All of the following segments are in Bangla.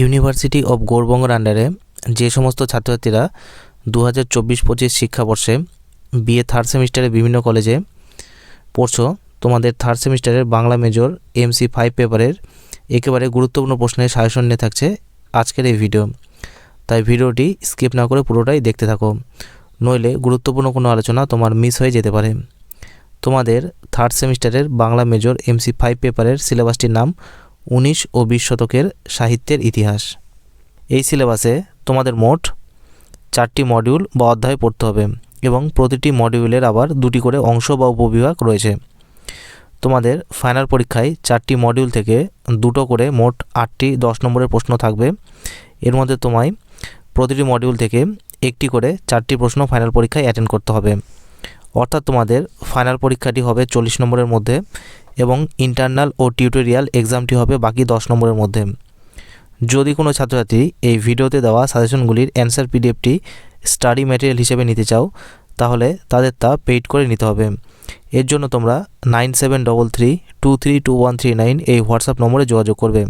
ইউনিভার্সিটি অব গৌরবঙ্গর আন্ডারে যে সমস্ত ছাত্রছাত্রীরা দু হাজার চব্বিশ পঁচিশ শিক্ষাবর্ষে বিএ থার্ড সেমিস্টারে বিভিন্ন কলেজে পড়ছো, তোমাদের থার্ড সেমিস্টারের বাংলা মেজর এমসি ফাইভ পেপারের একেবারে গুরুত্বপূর্ণ প্রশ্নের সাজেশন নিয়ে থাকছে আজকের এই ভিডিও তাই ভিডিওটি স্কিপ না করে পুরোটাই দেখতে থাকো। নইলে গুরুত্বপূর্ণ কোনো আলোচনা তোমার মিস হয়ে যেতে পারে। তোমাদের থার্ড সেমিস্টারের বাংলা মেজর এমসি ফাইভ পেপারের সিলেবাসটির নাম উনিশ ও বিশ শতকের সাহিত্যের ইতিহাস। এই সিলেবাসে তোমাদের মোট চারটি মডিউল বা অধ্যায় পড়তে হবে এবং প্রতিটি মডিউলের আবার দুটি করে অংশ বা উপবিভাগ রয়েছে। তোমাদের ফাইনাল পরীক্ষায় চারটি মডিউল থেকে দুটো করে মোট আটটি দশ নম্বরের প্রশ্ন থাকবে। এর মধ্যে তোমায় প্রতিটি মডিউল থেকে একটি করে চারটি প্রশ্ন ফাইনাল পরীক্ষায় অ্যাটেন্ড করতে হবে। অর্থাৎ তোমাদের ফাইনাল পরীক্ষাটি হবে চল্লিশ নম্বরের মধ্যে। এবং ইন্টারনাল ও টিউটোরিয়াল এক্সামটি হবে বাকি দশ নম্বরের মধ্যে। যদি কোনো ছাত্রছাত্রী এই ভিডিওতে দেওয়া সাজেশনগুলির অ্যান্সার পিডিএফটি স্টাডি ম্যাটেরিয়াল হিসেবে নিতে চাও, তাহলে তাদের তা পেইড করে নিতে হবে। এর জন্য তোমরা nine seven double three two three two one three nine এই হোয়াটসঅ্যাপ নম্বরে যোগাযোগ করবে।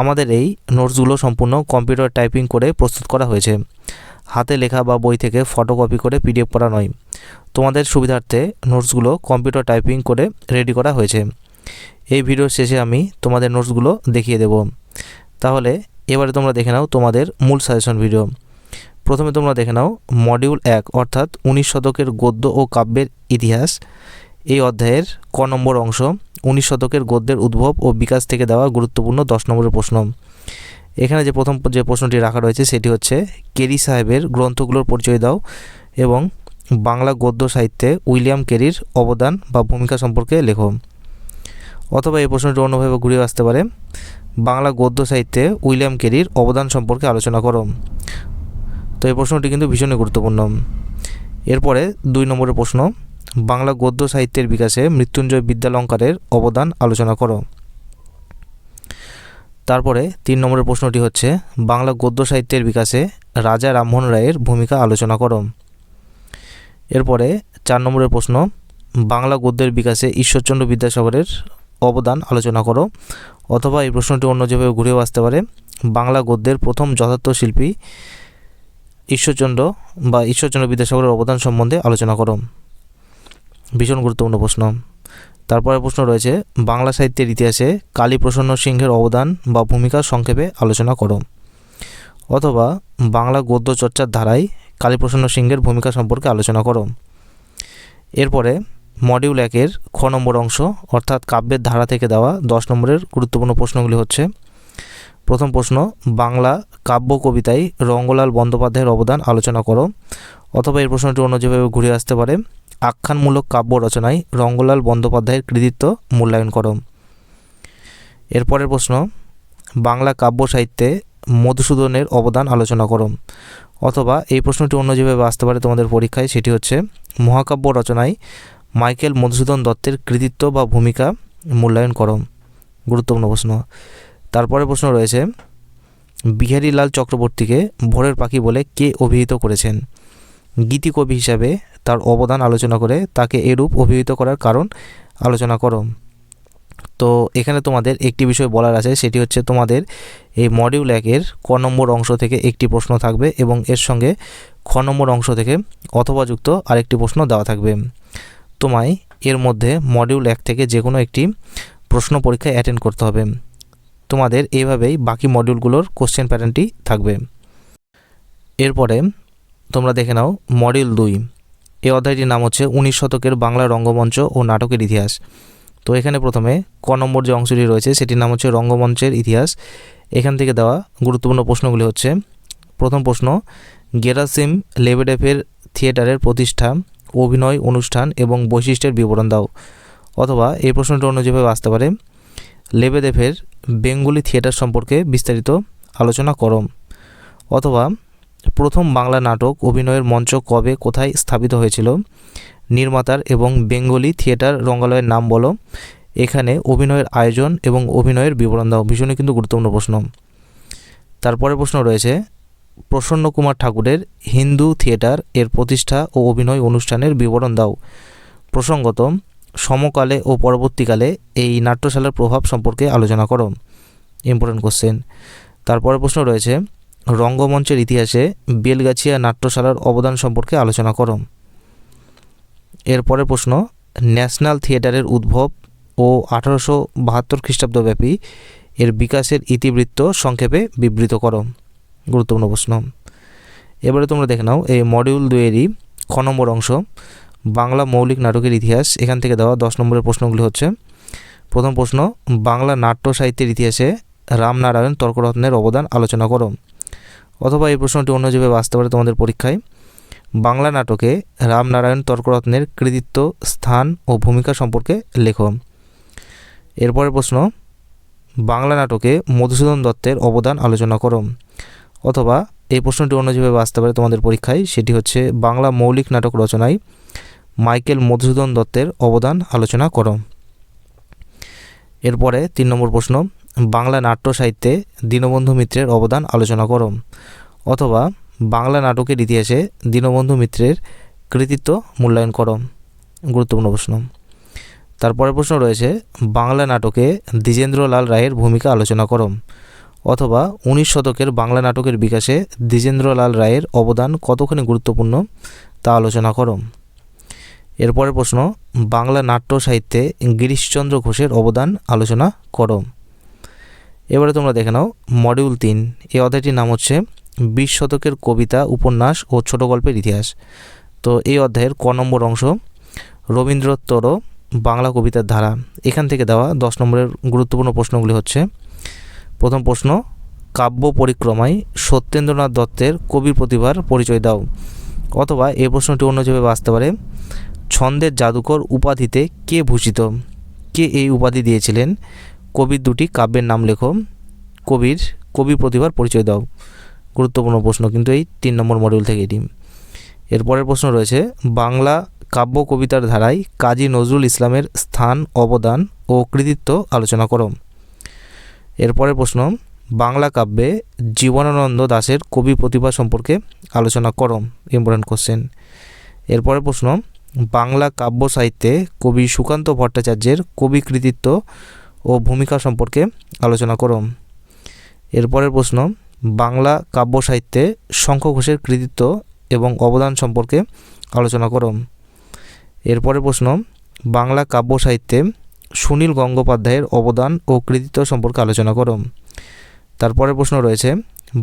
আমাদের এই নোটসগুলো সম্পূর্ণ কম্পিউটার টাইপিং করে প্রস্তুত করা হয়েছে। হাতে লেখা বা বই থেকে ফটোকপি করে পিডিএফ করা নয়। তোমাদের সুবিধার্থে নোটসগুলো কম্পিউটার টাইপিং করে রেডি করা হয়েছে। এই ভিডিওর শেষে আমি তোমাদের নোটসগুলো দেখিয়ে দেব। তাহলে এবারে তোমরা দেখে নাও তোমাদের মূল সাজেশন ভিডিও প্রথমে তোমরা দেখে নাও মডিউল এক, অর্থাৎ উনিশ শতকের গদ্য ও কাব্যের ইতিহাস। এই অধ্যায়ের ক নম্বর অংশ, উনিশ শতকের গদ্যের উদ্ভব ও বিকাশ থেকে দেওয়া গুরুত্বপূর্ণ দশ নম্বরের প্রশ্ন। এখানে যে প্রথম যে প্রশ্নটি রাখা রয়েছে সেটি হচ্ছে, কেরি সাহেবের গ্রন্থগুলোর পরিচয় দাও এবং বাংলা গদ্য সাহিত্যে উইলিয়াম কেরির অবদান বা ভূমিকা সম্পর্কে লেখো। অথবা এই প্রশ্নটি অন্যভাবে ঘুরে আসতে পারে, বাংলা গদ্য সাহিত্যে উইলিয়াম কেরির অবদান সম্পর্কে আলোচনা করো। তো এই প্রশ্নটি কিন্তু ভীষণই গুরুত্বপূর্ণ। এরপরে দুই নম্বরের প্রশ্ন, বাংলা গদ্য সাহিত্যের বিকাশে মৃত্যুঞ্জয় বিদ্যালঙ্কারের অবদান আলোচনা করো। তারপরে তিন নম্বরের প্রশ্নটি হচ্ছে, বাংলা গদ্য সাহিত্যের বিকাশে রাজা রামমোহন রায়ের ভূমিকা আলোচনা করো এরপরে চার নম্বরের প্রশ্ন, বাংলা গদ্যের বিকাশে ঈশ্বরচন্দ্র বিদ্যাসাগরের অবদান আলোচনা করো। অথবা এই প্রশ্নটি অন্য যেভাবে ঘুরেও আসতে পারে, বাংলা গদ্যের প্রথম যথার্থ শিল্পী ঈশ্বরচন্দ্র বা ঈশ্বরচন্দ্র বিদ্যাসাগরের অবদান সম্বন্ধে আলোচনা করো। ভীষণ গুরুত্বপূর্ণ প্রশ্ন। তারপরে প্রশ্ন রয়েছে, বাংলা সাহিত্যের ইতিহাসে কালীপ্রসন্ন সিংহের অবদান বা ভূমিকা সংক্ষেপে আলোচনা করো। অথবা, বাংলা গদ্য চর্চার ধারায় কালীপ্রসন্ন সিংহের ভূমিকা সম্পর্কে আলোচনা করো। এরপরে মডিউল একের খ নম্বর অংশ, অর্থাৎ কাব্যের ধারা থেকে দেওয়া দশ নম্বরের গুরুত্বপূর্ণ প্রশ্নগুলি হচ্ছে, প্রথম প্রশ্ন, বাংলা কাব্য কবিতায় রঙ্গলাল বন্দ্যোপাধ্যায়ের অবদান আলোচনা করো, অথবা এই প্রশ্নটি অন্য যেভাবে ঘুরে আসতে পারে আখ্যানমূলক কাব্য রচনায় রঙ্গলাল বন্দ্যোপাধ্যায়ের কৃতিত্ব মূল্যায়ন করো এরপরের প্রশ্ন, বাংলা কাব্য সাহিত্যে মধুসূদনের অবদান আলোচনা করো অথবা এই প্রশ্নটি অন্য যেভাবে আসতে পারে তোমাদের পরীক্ষায়, সেটি হচ্ছে, মহাকাব্য রচনায় মাইকেল মধুসূদন দত্তের কৃতিত্ব বা ভূমিকা মূল্যায়ন করো গুরুত্বপূর্ণ প্রশ্ন। তারপরে প্রশ্ন রয়েছে, বিহারীলাল চক্রবর্তীকে ভোরের পাখি বলে কে অভিহিত করেছেন? গীতিকবি হিসাবে তার অবদান আলোচনা করে তাকে এরূপ অভিহিত করার কারণ আলোচনা করো। তো এখানে তোমাদের একটি বিষয় বলার আছে, সেটি হচ্ছে তোমাদের এই মডিউল একের ক নম্বর অংশ থেকে একটি প্রশ্ন থাকবে এবং এর সঙ্গে খ নম্বর অংশ থেকে অথবা যুক্ত আরেকটি প্রশ্ন দেওয়া থাকবে। তোমায় এর মধ্যে মডিউল এক থেকে যে কোনো একটি প্রশ্ন পরীক্ষায় অ্যাটেন্ড করতে হবে। তোমাদের এইভাবেই বাকি মডিউলগুলোর কোশ্চেন প্যাটার্নটি থাকবে। এরপরে তোমরা দেখে নাও মডিউল দুই। এই অধ্যায়টির নাম হচ্ছে উনিশ শতকের বাংলা রঙ্গমঞ্চ ও নাটকের ইতিহাস। তো এখানে প্রথমে ক নম্বর যে অংশটি রয়েছে, সেটির নাম হচ্ছে রঙ্গমঞ্চের ইতিহাস। এখান থেকে দেওয়া গুরুত্বপূর্ণ প্রশ্নগুলি হচ্ছে, প্রথম প্রশ্ন, গেরাসিম লেবেডেফের থিয়েটারের প্রতিষ্ঠা, অভিনয় অনুষ্ঠান এবং বৈশিষ্ট্যের বিবরণ দাও। অথবা এই প্রশ্নটি অন্য যেভাবে আসতে পারে লেবেদেফের বেঙ্গলি থিয়েটার সম্পর্কে বিস্তারিত আলোচনা করম অথবা প্রথম বাংলা নাটক অভিনয়ের মঞ্চ কবে কোথায় স্থাপিত হয়েছিল? নির্মাতার এবং বেঙ্গলি থিয়েটার রঙ্গালয়ের নাম বলো। এখানে অভিনয়ের আয়োজন এবং অভিনয়ের বিবরণ দাও। ভীষণই কিন্তু গুরুত্বপূর্ণ প্রশ্ন। তারপরে প্রশ্ন রয়েছে, প্রসন্ন কুমার ঠাকুরের হিন্দু থিয়েটার এর প্রতিষ্ঠা ও অভিনয় অনুষ্ঠানের বিবরণ দাও। প্রসঙ্গত, সমকালে ও পরবর্তীকালে এই নাট্যশালার প্রভাব সম্পর্কে আলোচনা করো। ইম্পর্টেন্ট কোশ্চেন তারপরে প্রশ্ন রয়েছে রঙ্গমঞ্চের ইতিহাসে বেলগাছিয়া নাট্যশালার অবদান সম্পর্কে আলোচনা করো। এরপরের প্রশ্ন, ন্যাশনাল থিয়েটারের উদ্ভব ও আঠারোশো বাহাত্তর খ্রিস্টাব্দব্যাপী এর বিকাশের ইতিবৃত্ত সংক্ষেপে বিবৃত করো। গুরুত্বপূর্ণ প্রশ্ন। এবারে তোমরা দেখে নাও, এই মডিউল দুয়েরই খ নম্বর অংশ, বাংলা মৌলিক নাটকের ইতিহাস। এখান থেকে দেওয়া দশ নম্বরের প্রশ্নগুলি হচ্ছে, প্রথম প্রশ্ন, বাংলা নাট্য সাহিত্যের ইতিহাসে রামনারায়ণ তর্করত্নের অবদান আলোচনা করো। অথবা এই প্রশ্নটি অন্য যেভাবে আসতে পারে তোমাদের পরীক্ষায়, বাংলা নাটকে রামনারায়ণ তর্করত্নের কৃতিত্ব, স্থান ও ভূমিকা সম্পর্কে লেখো। এরপরের প্রশ্ন, বাংলা নাটকে মধুসূদন দত্তের অবদান আলোচনা করো। অথবা এই প্রশ্নটি অন্য যেভাবে আসতে পারে তোমাদের পরীক্ষায়, সেটি হচ্ছে বাংলা মৌলিক নাটক রচনায় মাইকেল মধুসূদন দত্তের অবদান আলোচনা করো। এরপরে তিন নম্বর প্রশ্ন বাংলা নাট্য সাহিত্যে দীনবন্ধু মিত্রের অবদান আলোচনা করো। অথবা বাংলা নাটকের ইতিহাসে দীনবন্ধু মিত্রের কৃতিত্ব মূল্যায়ন করো। গুরুত্বপূর্ণ প্রশ্ন। তারপরে প্রশ্ন রয়েছে, বাংলা নাটকে দ্বিজেন্দ্রলাল রায়ের ভূমিকা আলোচনা করো। অথবা উনিশ শতকের বাংলা নাটকের বিকাশে দ্বিজেন্দ্রলাল রায়ের অবদান কতখানি গুরুত্বপূর্ণ তা আলোচনা করো। এরপরের প্রশ্ন, বাংলা নাট্য সাহিত্যে গিরিশচন্দ্র ঘোষের অবদান আলোচনা করো। এবারে তোমরা দেখে নাও মডিউল তিন। এই অধ্যায়টির নাম হচ্ছে বিশ শতকের কবিতা, উপন্যাস ও ছোট গল্পের ইতিহাস। তো এই অধ্যায়ের ক নম্বর অংশ, রবীন্দ্রোত্তর বাংলা কবিতার ধারা। এখান থেকে দেওয়া দশ নম্বরের গুরুত্বপূর্ণ প্রশ্নগুলি হচ্ছে, প্রথম প্রশ্ন, কাব্য পরিক্রমায় সত্যেন্দ্রনাথ দত্তের কবির প্রতিভার পরিচয় দাও। অথবা এই প্রশ্নটি অন্য যেভাবে আসতে পারে, ছন্দের জাদুকর উপাধিতে কে ভূষিত? কে এই উপাধি দিয়েছিলেন? কবির দুটি কাব্যের নাম লেখো। কবির, কবি প্রতিভার পরিচয় দাও। গুরুত্বপূর্ণ প্রশ্ন, কিন্তু এই তিন নম্বর মডিউল থেকে এটি। এরপরের প্রশ্ন রয়েছে, বাংলা কাব্য কবিতার ধারায় কাজী নজরুল ইসলামের স্থান, অবদান ও কৃতিত্ব আলোচনা করো। এরপরের প্রশ্ন, বাংলা কাব্যে জীবনানন্দ দাশের কবি প্রতিভা সম্পর্কে আলোচনা করো। ইম্পর্টেন্ট কোশ্চেন এরপরের প্রশ্ন, বাংলা কাব্য সাহিত্যে কবি সুকান্ত ভট্টাচার্যের কবি কৃতিত্ব ও ভূমিকা সম্পর্কে আলোচনা করো। এরপরের প্রশ্ন, বাংলা কাব্য সাহিত্যে শঙ্খ ঘোষের কৃতিত্ব এবং অবদান সম্পর্কে আলোচনা করো। এরপরের প্রশ্ন, বাংলা কাব্য সাহিত্যে সুনীল গঙ্গোপাধ্যায়ের অবদান ও কৃতিত্ব সম্পর্কে আলোচনা করো। তারপরের প্রশ্ন রয়েছে,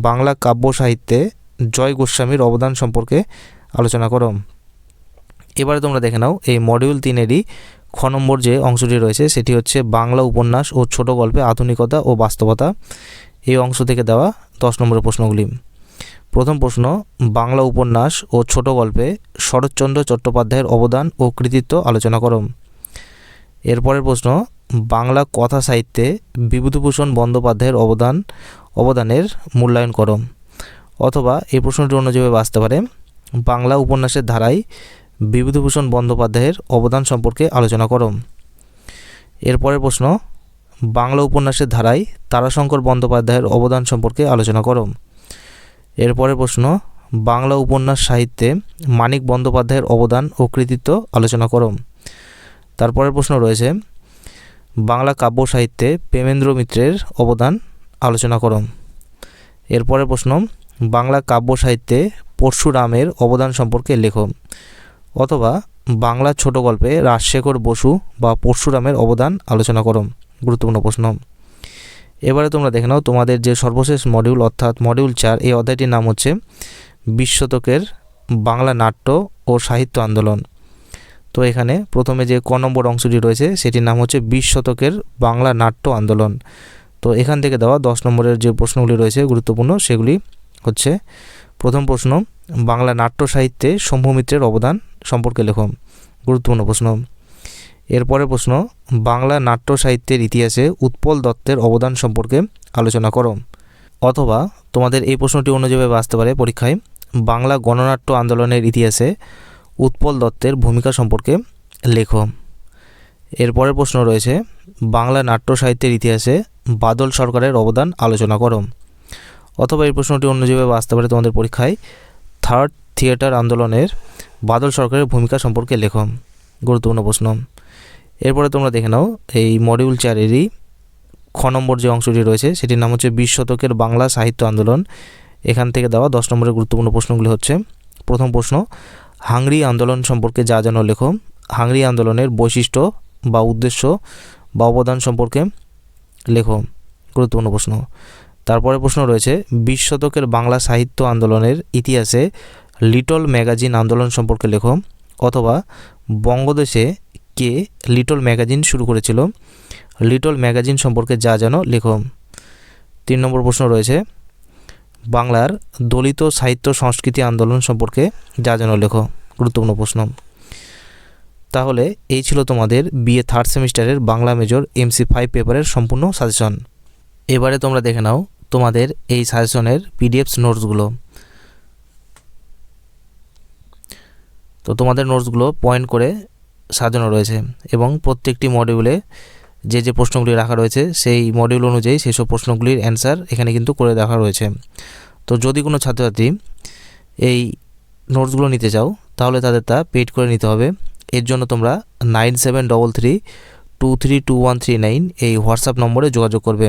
বাংলা কাব্য সাহিত্যে জয় গোস্বামীর অবদান সম্পর্কে আলোচনা করো। এবারে তোমরা দেখে নাও, এই মডিউল তিনেরই খ নম্বর যে অংশটি রয়েছে, সেটি হচ্ছে বাংলা উপন্যাস ও ছোট গল্পে আধুনিকতা ও বাস্তবতা। এই অংশ থেকে দেওয়া দশ নম্বরের প্রশ্নগুলি। প্রথম প্রশ্ন, বাংলা উপন্যাস ও ছোট গল্পে শরৎচন্দ্র চট্টোপাধ্যায়ের অবদান ও কৃতিত্ব আলোচনা করো। এরপরের প্রশ্ন, বাংলা কথা সাহিত্যে বিভূতিভূষণ বন্দ্যোপাধ্যায়ের অবদান, অবদানের মূল্যায়ন করো। অথবা এই প্রশ্নটি অন্য যেভাবে আসতে পারে, বাংলা উপন্যাসের ধারায় বিভূতিভূষণ বন্দ্যোপাধ্যায়ের অবদান সম্পর্কে আলোচনা করো এরপরের প্রশ্ন, বাংলা উপন্যাসের ধারায় তারাশঙ্কর বন্দ্যোপাধ্যায়ের অবদান সম্পর্কে আলোচনা করো এরপরের প্রশ্ন, বাংলা উপন্যাস সাহিত্যে মানিক বন্দ্যোপাধ্যায়ের অবদান ও কৃতিত্ব আলোচনা করো তারপরের প্রশ্ন রয়েছে, বাংলা কাব্য সাহিত্যে প্রেমেন্দ্র মিত্রের অবদান আলোচনা করো এরপরের প্রশ্ন, বাংলা কাব্য সাহিত্যে পরশুরামের অবদান সম্পর্কে লেখো অথবা বাংলা ছোট গল্পে রাজশেখর বসু বা পরশুরামের অবদান আলোচনা করো। গুরুত্বপূর্ণ প্রশ্ন। এবারে তোমরা দেখে নাও তোমাদের যে সর্বশেষ মডিউল অর্থাৎ মডিউল চার, এই অধ্যায়টির নাম হচ্ছে বিশ শতকের বাংলা নাট্য ও সাহিত্য আন্দোলন। তো এখানে প্রথমে যে ক নম্বর অংশটি রয়েছে, সেটির নাম হচ্ছে বিশ শতকের বাংলা নাট্য আন্দোলন। তো এখান থেকে দেওয়া দশ নম্বরের যে প্রশ্নগুলি রয়েছে গুরুত্বপূর্ণ, সেগুলি হচ্ছে প্রথম প্রশ্ন, বাংলা নাট্য সাহিত্যে শম্ভুমিত্রের অবদান সম্পর্কে লেখো। গুরুত্বপূর্ণ প্রশ্ন। এরপরে প্রশ্ন, বাংলা নাট্য সাহিত্যের ইতিহাসে উৎপল দত্তের অবদান সম্পর্কে আলোচনা করো। অথবা তোমাদের এই প্রশ্নটি অন্য যেভাবে আসতে পারে পরীক্ষায়, বাংলা গণনাট্য আন্দোলনের ইতিহাসে উৎপল দত্তের ভূমিকা সম্পর্কে লেখো। এরপরের প্রশ্ন রয়েছে, বাংলা নাট্য সাহিত্যের ইতিহাসে বাদল সরকারের অবদান আলোচনা করো। অথবা এই প্রশ্নটি অন্য যেভাবে আসতে পারে তোমাদের পরীক্ষায় থার্ড থিয়েটার আন্দোলনের বাদল সরকারের ভূমিকা সম্পর্কে লেখো। গুরুত্বপূর্ণ প্রশ্ন। এরপরে তোমরা দেখে নাও, এই মডিউল চারেরই খ নম্বর যে অংশটি রয়েছে, সেটির নাম হচ্ছে বিশ শতকের বাংলা সাহিত্য আন্দোলন। এখান থেকে দেওয়া দশ নম্বরের গুরুত্বপূর্ণ প্রশ্নগুলি হচ্ছে, প্রথম প্রশ্ন, হাংরি আন্দোলন সম্পর্কে যা যেন লেখো। হাংরি আন্দোলনের বৈশিষ্ট্য বা উদ্দেশ্য বা অবদান সম্পর্কে লেখো। গুরুত্বপূর্ণ প্রশ্ন তারপরে প্রশ্ন রয়েছে, বিশ শতকের বাংলা সাহিত্য আন্দোলনের ইতিহাসে লিটল ম্যাগাজিন আন্দোলন সম্পর্কে লেখো, অথবা বঙ্গদেশে কে লিটল ম্যাগাজিন শুরু করেছিল, লিটল ম্যাগাজিন সম্পর্কে যা জানো লেখো। তিন নম্বর প্রশ্ন রয়েছে, বাংলার দলিত সাহিত্য সংস্কৃতি আন্দোলন সম্পর্কে যা জানো লেখো, গুরুত্বপূর্ণ প্রশ্ন। তাহলে এই ছিল তোমাদের বিএ থার্ড সেমিস্টারের বাংলা মেজর এমসি ফাইভ পেপারের সম্পূর্ণ সাজেশন এবারে তোমরা দেখে নাও তোমাদের এই সাজেশনের পিডিএফস নোটসগুলো। তো তোমাদের নোটসগুলো পয়েন্ট করে সাজানো রয়েছে এবং প্রত্যেকটি মডিউলে যে যে প্রশ্নগুলি রাখা রয়েছে, সেই মডিউল অনুযায়ী সেই সব প্রশ্নগুলির অ্যান্সার এখানে কিন্তু করে রাখা রয়েছে। তো যদি কোনো ছাত্রছাত্রী এই নোটসগুলো নিতে চাও, তাহলে তাদের তা পেড করে নিতে হবে। এর জন্য তোমরা nine seven double three two three two one three nine এই হোয়াটসঅ্যাপ নম্বরে যোগাযোগ করবে।